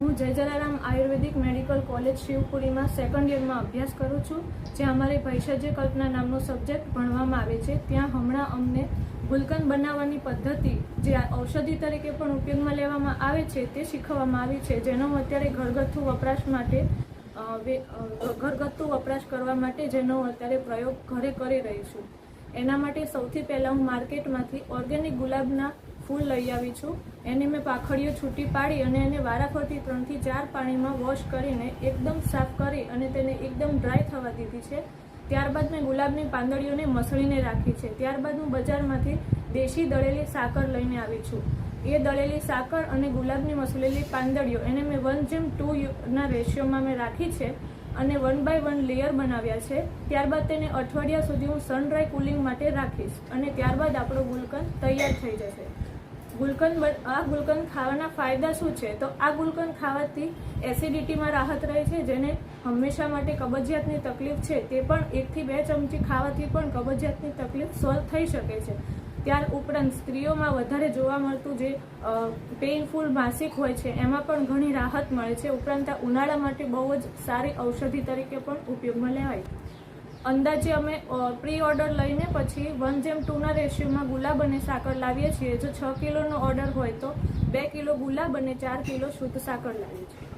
હું Jay Jalaram Ayurvedic medical college શિવપુરીમાં second યરમાં અભ્યાસ કરું છું, જ્યાં અમારે ભૈષજ્ય કલ્પના નામનો સબ્જેક્ટ ભણવામાં આવે છે. ત્યાં હમણાં અમને ગુલકંદ બનાવવાની પદ્ધતિ જે ઔષધિ તરીકે પણ ઉપયોગમાં લેવામાં આવે છે, તે શીખવવામાં આવી છે, જેનો હું અત્યારે ઘરગથ્થુ વપરાશ માટે ઘરગથ્થુ વપરાશ કરવા માટે જેનો અત્યારે પ્રયોગ ઘરે કરી રહી છું. એના માટે સૌથી પહેલાં હું માર્કેટમાંથી ઓર્ગેનિક ગુલાબના ફૂલ લઈ આવી છું. એને મેં પાખડીઓ છૂટી પાડી અને એને વારાફરતી ત્રણથી ચાર પાણીમાં વોશ કરીને એકદમ સાફ કરી અને તેને એકદમ ડ્રાય થવા દીધી છે. ત્યારબાદ મેં ગુલાબની પાંદડીઓને મસળીને રાખી છે. ત્યારબાદ હું બજારમાંથી દેશી દળેલી સાકર લઈને આવી છું. એ દળેલી સાકર અને ગુલાબની મસળેલી પાંદડીઓ એને મેં વન જેમ ટુ ના રેશિયોમાં મેં રાખી છે અને વન બાય વન લેયર બનાવ્યા છે. ત્યારબાદ તેને અઠવાડિયા સુધી હું સનડ્રાય કુલિંગ માટે રાખીશ અને ત્યારબાદ આપણો ગુલકંદ તૈયાર થઈ જશે. ગુલકંદ આ ગુલકંદ ખાવાના ફાયદા શું છે? તો આ ગુલકંદ ખાવાથી એસિડિટીમાં રાહત રહે છે, જેને હંમેશા માટે કબજિયાતની તકલીફ છે, તે પણ એકથી બે ચમચી ખાવાથી પણ કબજિયાતની તકલીફ સોલ્વ થઈ શકે છે. ત્યાર ઉપરાંત સ્ત્રીઓમાં વધારે જોવા મળતું જે પેઇનફુલ માસિક હોય છે, એમાં પણ ઘણી રાહત મળે છે. ઉપરાંત આ ઉનાળા માટે બહુ જ સારી ઔષધિ તરીકે પણ ઉપયોગમાં લેવાય. અંદાજે અમે પ્રી ઓર્ડર લઈને પછી વન જેમ ટુના રેશિયોમાં ગુલાબ અને સાકર લાવીએ છીએ. જો છ કિલોનો ઓર્ડર હોય તો બે કિલો ગુલાબ અને ચાર કિલો શુદ્ધ સાકર લાવીએ છીએ.